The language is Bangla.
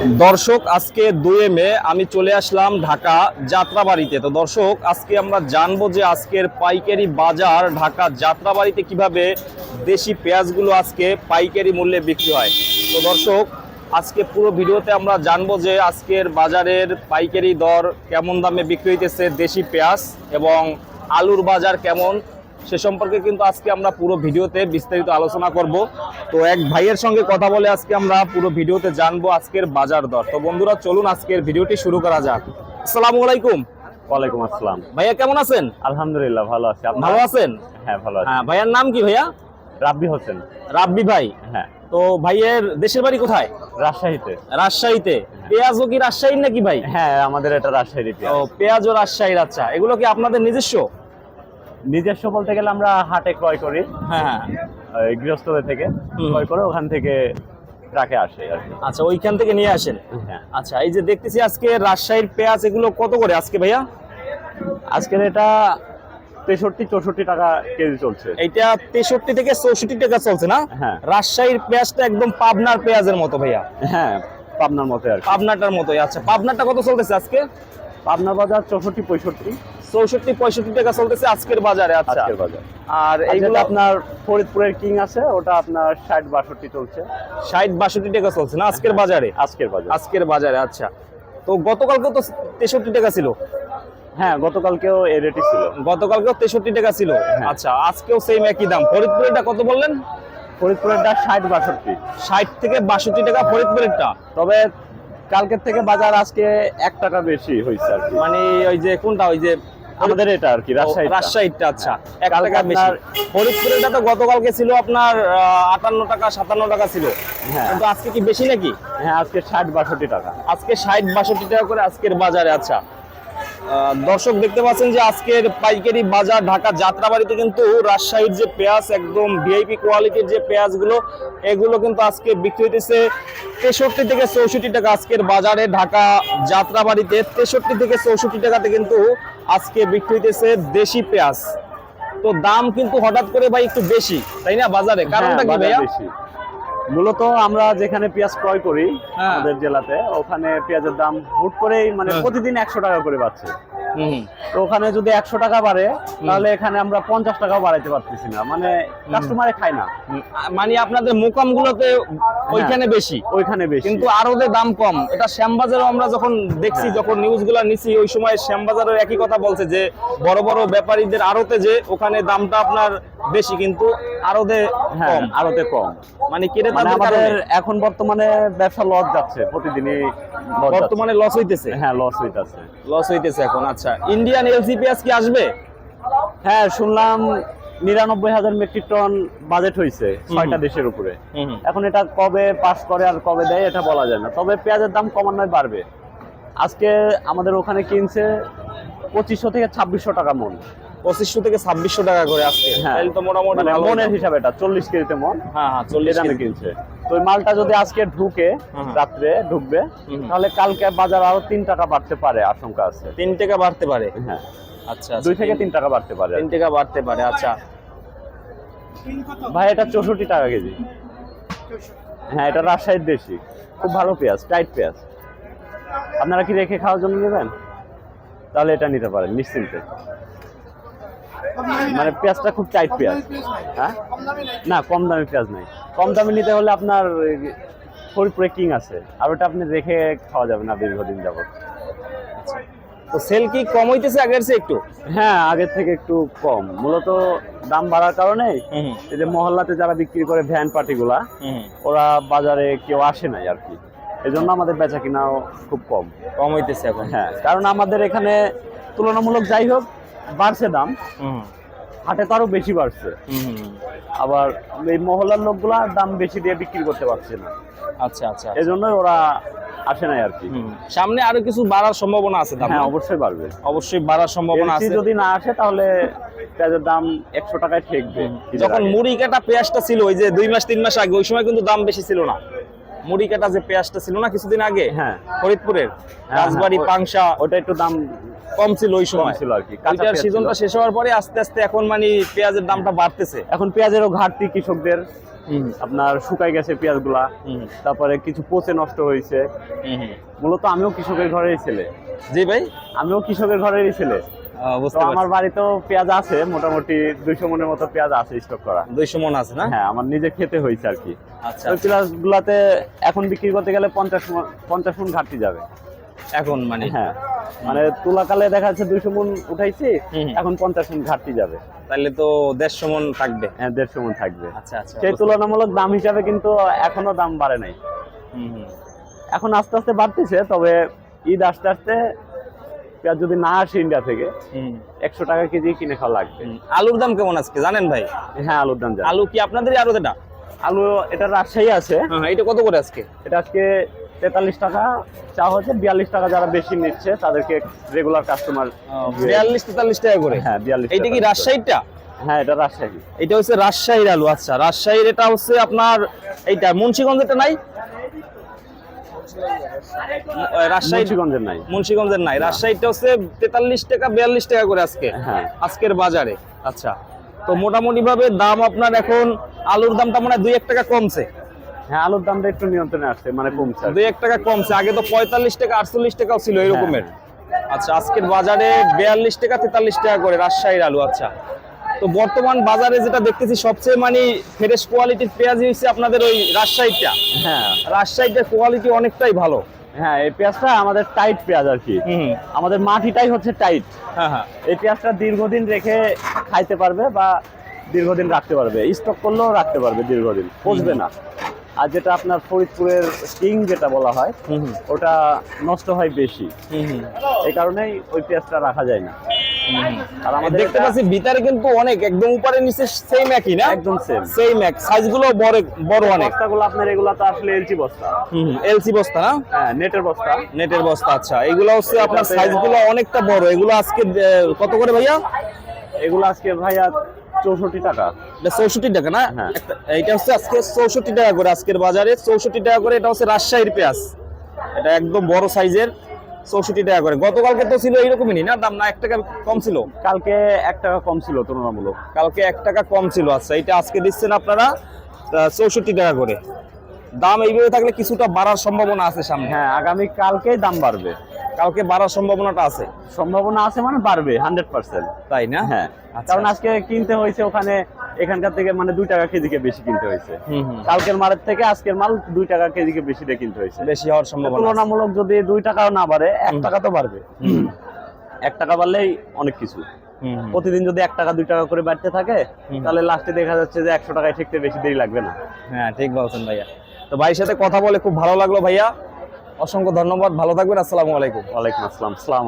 দর্শক, আজকে দুই মে, আমি চলে আসলাম ঢাকা যাত্রাবাড়িতে। তো দর্শক, আজকে আমরা জানব যে আজকের পাইকারি বাজার ঢাকা যাত্রাবাড়িতে কীভাবে দেশি পেঁয়াজগুলো আজকে পাইকারি মূল্যে বিক্রি হয়। তো দর্শক, আজকে পুরো ভিডিওতে আমরা জানব যে আজকের বাজারের পাইকারি দর কেমন দামে বিক্রি হইতেছে দেশি পেঁয়াজ এবং আলুর বাজার কেমন সে সম্পর্কে কিন্তু আজকে আমরা পুরো ভিডিওতে বিস্তারিত আলোচনা করব। তো এক ভাইয়ের সঙ্গে কথা বলে আজকে আমরা পুরো ভিডিওতে জানব আজকের বাজার দর। তো বন্ধুরা চলুন আজকের ভিডিওটি শুরু করা যাক। আসসালামু আলাইকুম। ওয়ালাইকুম আসসালাম। ভাইয়া কেমন আছেন? আলহামদুলিল্লাহ ভালো আছি। আপনার? ভালো আছেন? হ্যাঁ ভালো আছি। হ্যাঁ ভাইয়ার নাম কি ভাইয়া? রাব্বি হোসেন। রাব্বি ভাই। হ্যাঁ। তো ভাইয়ের দেশের বাড়ি কোথায়? রাজশাহীতে। রাজশাহীতে। পেঁয়াজও কি রাজশাহীর নাকি ভাই? হ্যাঁ আমাদের এটা রাজশাহীর ও ইতিহাস পেঁয়াজ। ও রাজশাহীর আচ্ছা। এগুলো কি আপনাদের নিজস্ব? নিজস্ব বলতে গেলে আমরা হাটে ক্রয় করি। হ্যাঁ হ্যাঁ। গৃহস্থদের থেকে। ক্রয় করে ওখান থেকে ট্রাকে আসে আচ্ছা ওইখান থেকে নিয়ে আসেন? হ্যাঁ। আচ্ছা এই যে দেখতেছি আজকে রাজশাহীর পেঁয়াজ এগুলো কত করে আজকে ভাইয়া? আজকের এটা তেষট্টি চৌষট্টি টাকা কেজি চলছে। এইটা তেষট্টি থেকে চৌষট্টি টাকা চলছে না? হ্যাঁ। রাজশাহীর পেঁয়াজটা একদম পাবনার পেঁয়াজের মতো ভাইয়া। হ্যাঁ পাবনার মতো আর পাবনাটার মতোই আচ্ছা পাবনাটা কত চলতেছে আজকে? পাবনা বাজার চৌষট্টি পঁয়ষট্টি। চৌষট্টি পঁয়ষট্টি টাকা চলতেছে আজকের বাজারে আচ্ছা। আজকের বাজার। আর এইগুলো আপনার ফরিদপুরের কিং আছে ওটা আপনার ষাট বাষট্টি চলছে। ষাট বাষট্টি টাকা চলছে না আজকের বাজারে? আজকের বাজার। আজকের বাজারে আচ্ছা। তো গতকালকে তো তেষট্টি টাকা ছিল? হ্যাঁ গতকালকেও এই রেটই ছিল। গতকালকেও তেষট্টি টাকা ছিল? আচ্ছা আজকেও সেম একই দাম। ফরিদপুরেরটা কত বললেন? ফরিদপুরেরটা ষাট বাষট্টি। ষাট থেকে বাষট্টি টাকা ফরিদপুরেরটা? তবে কালকের থেকে বাজার আজকে এক টাকা বেশি হয়েছে আর মানে ওই যে কোনটা ওই যে আমাদের এটা আর কি রাজশাহী রাজশাহীটা আচ্ছা। এক টাকা বেশি। ফরিদপুরেরটা তো গতকালকে ছিল আপনার আটান্ন টাকা সাতান্ন টাকা ছিল। হ্যাঁ। কিন্তু আজকে কি বেশি নাকি? হ্যাঁ আজকে ষাট বাষট্টি টাকা। আজকে ষাট বাষট্টি টাকা করে আজকের বাজারে আচ্ছা। দর্শক দেখতে পাচ্ছেন যে আজকের পাইকারি বাজার ঢাকা যাত্রাবাড়িতে কিন্তু রাজশাহীর যে পেঁয়াজ একদম ভিআইপি কোয়ালিটির যে পেঁয়াজগুলো এগুলো কিন্তু আজকে বিক্রি হইতেছে তেষট্টি থেকে চৌষট্টি টাকা আজকের বাজারে ঢাকা যাত্রাবাড়িতে। তেষট্টি থেকে চৌষট্টি টাকাতে কিন্তু আজকে বিক্রি হইতেছে দেশি পেঁয়াজ। তো দাম কিন্তু হঠাৎ করে ভাই একটু বেশি তাই না বাজারে? কারণটা হ্যাঁ, কি ভাইয়া? মূলত আমরা যেখানে পেঁয়াজ ক্রয় করি হ্যাঁ। আমাদের জেলাতে ওখানে পেঁয়াজের দাম হুট করেই মানে হ্যাঁ। প্রতিদিন একশো টাকা করে বাড়ছে। হুম তো ওখানে যদি একশো টাকা বাড়ে তাহলে এখানে আমরা পঞ্চাশ টাকাও বাড়াইতে পারতেছি না। মানে কাস্টমারে খায় না। মানে আপনাদের মোকাম গুলোতে ওইখানে বেশি। ওইখানে বেশি। কিন্তু আরতে দাম কম এটা শ্যামবাজারও আমরা যখন দেখছি হ্যাঁ। যখন নিউজগুলা নিছি ওই সময় শ্যামবাজারের একই কথা বলছে যে বড় বড় ব্যাপারীদের আড়তে যে ওখানে দামটা আপনার বেশি কিন্তু আরতে হ্যাঁ কম। আরতে কম। মানে কেটে মানে আমাদের এখন বর্তমানে ব্যবসা লস যাচ্ছে প্রতিদিনই বর্তমানে লস হইতেছে। হ্যাঁ লস হইতেছে। লস হইতেছে এখন আচ্ছা। ইন্ডিয়ান এলসিপিএস কি আসবে? হ্যাঁ শুনলাম নিরানব্বই হাজার মেট্রিক টন বাজেট হয়েছে ছয়টা দেশের উপরে। এখন এটা কবে পাস করে আর কবে দেয় এটা বলা যায় না। তবে পেঁয়াজের দাম কমানোয় বাড়বে। আজকে আমাদের ওখানে কিনছে পঁচিশশো থেকে ছাব্বিশশো টাকা মন। পঁচিশশো থেকে ছাব্বিশশো টাকা করে আজকে। হ্যাঁ। তো মোটামুটি মানে মনের হিসাবে এটা চল্লিশ কেজিতে মন। হ্যাঁ হ্যাঁ চল্লিশ দামে কিনছে। তো ওই মালটা যদি আজকে ঢুকে রাত্রে ঢুকবে তাহলে কালকে বাজার আরও তিন টাকা বাড়তে পারে আশঙ্কা আছে। তিন টাকা বাড়তে পারে? হ্যাঁ। আচ্ছা দুই আচ্ছা, থেকে তিন টাকা বাড়তে পারে। তিন টাকা বাড়তে পারে আচ্ছা। ভাই এটা চৌষট্টি টাকা কেজি। হ্যাঁ এটা রাজশাহীর দেশি। খুব ভালো পেঁয়াজ টাইট পেঁয়াজ। আপনারা কি রেখে খাওয়ার জন্য নেবেন? তাহলে এটা নিতে পারেন নিশ্চিন্তে। মানে পেঁয়াজটা খুব টাইট পেঁয়াজ। হ্যাঁ? না কম দামি পেঁয়াজ নাই। কম দামি নিতে হলে আপনার ফরিদপুরে কিং আছে আর ওটা আপনি রেখে খাওয়া যাবে না দীর্ঘদিন যাবত তো সেল কি কম হইতেছে আগের চেয়ে একটু? হ্যাঁ আগের থেকে একটু কম। মূলত দাম বাড়ার কারণে এই যে মহল্লাতে যারা বিক্রি করে ভ্যান পার্টিগুলা ওরা বাজারে কেউ আসে নাই আর কি। এই জন্য আমাদের বেচা কিনাও খুব কম। কম হইতেছে এখন। হ্যাঁ কারণ আমাদের এখানে তুলনামূলক যাই হোক বাড়ছে দাম। হাটে তো আরও বেশি বাড়ছে। আবার এই মহল্লার লোকগুলা দাম বেশি দিয়ে বিক্রি করতে পারছে না। আচ্ছা আচ্ছা। এই জন্যই ওরা আসে নাই আর কি। সামনে আরও কিছু বাড়ার সম্ভাবনা আছে দাম হ্যাঁ অবশ্যই বাড়বে। অবশ্যই বাড়ার সম্ভাবনা আছে। যদি না আসে তাহলে পেঁয়াজের দাম একশো টাকায় ঠেকবে। যখন মুড়ি কাটা পেঁয়াজটা ছিল ওই যে দুই মাস তিন মাস আগে ওই সময় কিন্তু দাম বেশি ছিল না। মুড়ি কাটা যে পেঁয়াজটা ছিল না কিছুদিন আগে? হ্যাঁ। ফরিদপুরের। হ্যাঁ, রাজবাড়ি ওই- পাংশা ওটা একটু দাম কম ছিল ওই সময়। ছিল আর কি কাঁচা ওইটার সিজনটা শেষ হওয়ার পরে আস্তে আস্তে এখন মানে পেঁয়াজের দামটা বাড়তেছে। এখন পেঁয়াজেরও ঘাটতি কৃষকদের। আপনার শুকাই গেছে পেঁয়াজগুলা। তারপরে কিছু পচে নষ্ট হয়েছে। মূলত আমিও কৃষকের ঘরেরই ছেলে। জি ভাই। আমিও কৃষকের ঘরেরই ছেলে। আমার বাড়িতেও পেঁয়াজ আছে মোটামুটি দুইশো মনের মতো পেঁয়াজ আছে স্টক করা। দুইশো মন আছে না? হ্যাঁ আমার নিজে খেতে হয়েছে আর কি। আচ্ছা। ওই পেঁয়াজ গুলাতে এখন বিক্রি করতে গেলে পঞ্চাশ মণ পঞ্চাশ মন ঘাটতি যাবে। এখন মানে? হ্যাঁ মানে তুলাকালে দেখা যাচ্ছে দুইশো মন উঠাইছি এখন পঞ্চাশ মন ঘাটতি যাবে। তাহলে তো দেড়শো মন থাকবে। হ্যাঁ দেড়শো মন থাকবে। আচ্ছা আচ্ছা সেই তুলনামূলক দাম হিসাবে কিন্তু এখনও দাম বাড়ে নাই। এখন আস্তে আস্তে বাড়তেছে তবে ঈদ আস্তে আস্তে পেঁয়াজ যদি না আসে ইন্ডিয়া থেকে একশো টাকা কেজি কিনে খাওয়া লাগবে। আলুর দাম কেমন আজকে জানেন ভাই? হ্যাঁ আলুর দাম আলু কি আপনাদেরই আরও এটা? আলু এটা রাজশাহী আছে। হ্যাঁ এটা কত করে আজকে? এটা আজকে তেতাল্লিশ টাকা চা হচ্ছে বিয়াল্লিশ টাকা যারা বেশি নিচ্ছে তাদেরকে রেগুলার কাস্টমার বিয়াল্লিশ তেতাল্লিশ টাকা করে? হ্যাঁ বিয়াল্লিশ এইটা কি রাজশাহীটা হ্যাঁ এটা রাজশাহী। এটা হচ্ছে রাজশাহীর আলু আচ্ছা। রাজশাহীর এটা হচ্ছে আপনার এইটা মুন্সিগঞ্জেরটা নাই? আহ, রাজশাহী মুন্সিগঞ্জের নাই। মুন্সিগঞ্জের নাই। রাজশাহীটা হচ্ছে তেতাল্লিশ টাকা বিয়াল্লিশ টাকা করে আজকে। হ্যাঁ। আজকের বাজারে। আচ্ছা। তো মোটামুটি ভাবে দাম আপনার এখন আলুর দামটা মনে হয় দুই এক টাকা কমছে। হ্যাঁ আলুর দামটা একটু নিয়ন্ত্রণে আসছে মানে কমছে দুই এক টাকা কমছে। আগে তো পঁয়তাল্লিশ টাকা আটচল্লিশ টাকাও ছিল এরকমের। আচ্ছা আজকের বাজারে বিয়াল্লিশ টাকা তেতাল্লিশ টাকা করে রাজশাহীর আলু। আচ্ছা। তো বর্তমান বাজারে যেটা দেখতেছি সবচেয়ে মানে ফ্রেশ কোয়ালিটির পেঁয়াজ হচ্ছে আপনাদের ওই রাজশাহীটা। হ্যাঁ। রাজশাহীটার কোয়ালিটি অনেকটাই ভালো। হ্যাঁ এই পেঁয়াজটা আমাদের টাইট পেঁয়াজ আর কি। হুম আমাদের মাটিটাই হচ্ছে টাইট হ্যাঁ হ্যাঁ। এই পেঁয়াজটা দীর্ঘদিন রেখে খাইতে পারবে বা দীর্ঘদিন রাখতে পারবে। স্টক করলেও রাখতে পারবে দীর্ঘদিন পচবে না। আর যেটা আপনার ফরিদপুরের কিং যেটা বলা হয় ওটা নষ্ট হয় বেশি। এই কারণেই ওই পেঁয়াজটা রাখা যায় না। আর আমাদের দেখতে পাচ্ছি ভিতরে কিন্তু অনেক একদম উপরে নিচে সেম একই না? একদম সেম সেম এক। সাইজগুলো বড় বড় অনেক। বস্তাগুলো আপনার এগুলো তো আসলে এলচি বস্তা। হুম এলসি বস্তা না? হ্যাঁ নেটের বস্তা। নেটের বস্তা আচ্ছা। এগুলো হচ্ছে আপনার এটাতে- সাইজগুলো অনেকটা বড়। এগুলো আজকে কত করে ভাইয়া? এগুলো আজকে ভাইয়া চৌষট্টি টাকা। চৌষট্টি টাকা না? হ্যাঁ। একটা- হচ্ছে আজকে চৌষট্টি টাকা করে আজকের বাজারে চৌষট্টি টাকা করে এটা হচ্ছে রাজশাহীর পেঁয়াজ। এটা একদম বড় সাইজের চৌষট্টি টাকা করে। গতকালকে তো ছিল এইরকমই না দাম না এক টাকা কম ছিল? কালকে এক টাকা কম ছিল তুলনামূলক। কালকে এক টাকা কম ছিল আচ্ছা এটা আজকে দিচ্ছেন আপনারা চৌষট্টি টাকা করে। দাম এইভাবে থাকলে কিছুটা বাড়ার সম্ভাবনা আছে সামনে। হ্যাঁ আগামী কালকেই দাম বাড়বে। কালকে বাড়ার সম্ভাবনাটা আছে? সম্ভাবনা আছে মানে বাড়বে হান্ড্রেড পার্সেন্ট তাই না? হ্যাঁ। আচ্ছা, কারণ। আজকে কিনতে হয়েছে ওখানে এখানকার থেকে মানে দুই টাকা কেজিকে বেশি কিনতে হয়েছে। কালকের মালের থেকে আজকের মাল দুই টাকা কেজিকে বেশি দিয়ে কিনতে হয়েছে। বেশি হওয়ার সম্ভাবনা তুলনামূলক যদি দুই টাকাও না বাড়ে এক টাকা তো বাড়বে। এক টাকা বাড়লেই অনেক কিছু। প্রতিদিন যদি এক টাকা দুই টাকা করে বাড়তে থাকে তাহলে লাস্টে দেখা যাচ্ছে যে একশো টাকায় ঠেকতে বেশি দেরি লাগবে না। হ্যাঁ ঠিক বলছেন ভাইয়া। তো ভাইয়ের সাথে কথা বলে খুব ভালো লাগল ভাইয়া। অসংখ্য ধন্যবাদ ভালো থাকবেন আসসালামু আলাইকুম। ওয়ালাইকুম আসসালাম সালাম